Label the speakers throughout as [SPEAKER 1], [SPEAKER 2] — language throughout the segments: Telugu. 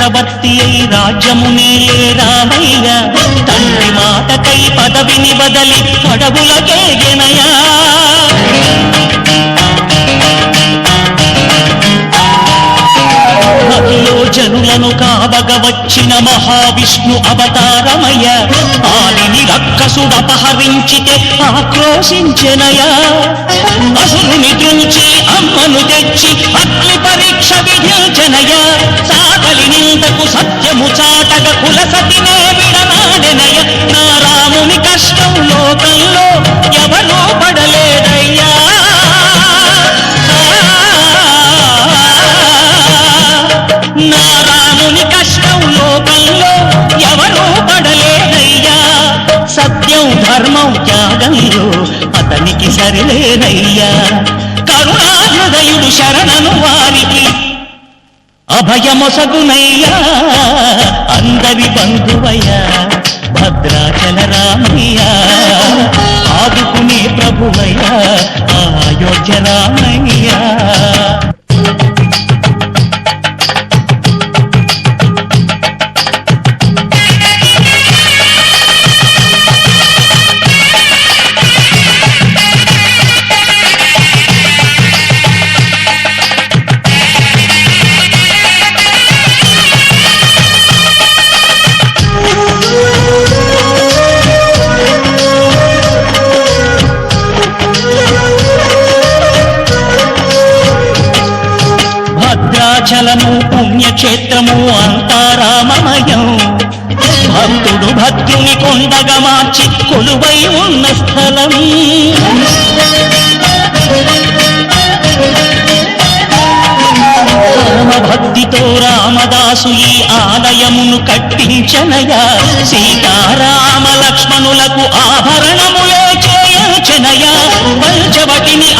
[SPEAKER 1] చక్రవర్తి అయి రాజ్యమునేలే రామయ్యా తండ్రి మాటకై పదవిని బదలి అడవులకే గెనయా జనులను కావగ వచ్చిన మహావిష్ణు అవతారమయ్య. ఆలిని రక్కసుడపహరించితే ఆక్రోశించెనయా. అసురుని దృంచి అమ్మను తెచ్చి అగ్ని పరీక్ష విధించనయా. కుల సతినే విడనాడెనయ నా రాముని కష్టం లోకంలో ఎవరూ పడలేదయ్యా. నా రాముని కష్టం లోకంలో ఎవరూ పడలేదయ్యా. సత్యం ధర్మం త్యాగంలో అతనికి సరిలేదయ్యా. కరుణాహృదయుడు శరణను వారికి అభయమొసగునయ్యా. బంధువయ్యా భద్రాచల రామయ్య ఆదుకునే ప్రభువయ్యా అయోధ్య రామయ్యా. భద్రాచలము పుణ్యక్షేత్రము అంతారామమయం. భక్తుడు భక్తుని కొండగా మార్చి కొలువై ఉన్న స్థలం. భక్తితో రామదాసు ఈ ఆలయమును కట్టించనయా సీతారామ లక్ష్మణులకు ఆభరణములే చేయించనయా పంచవటిని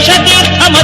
[SPEAKER 1] দেশাকে থামা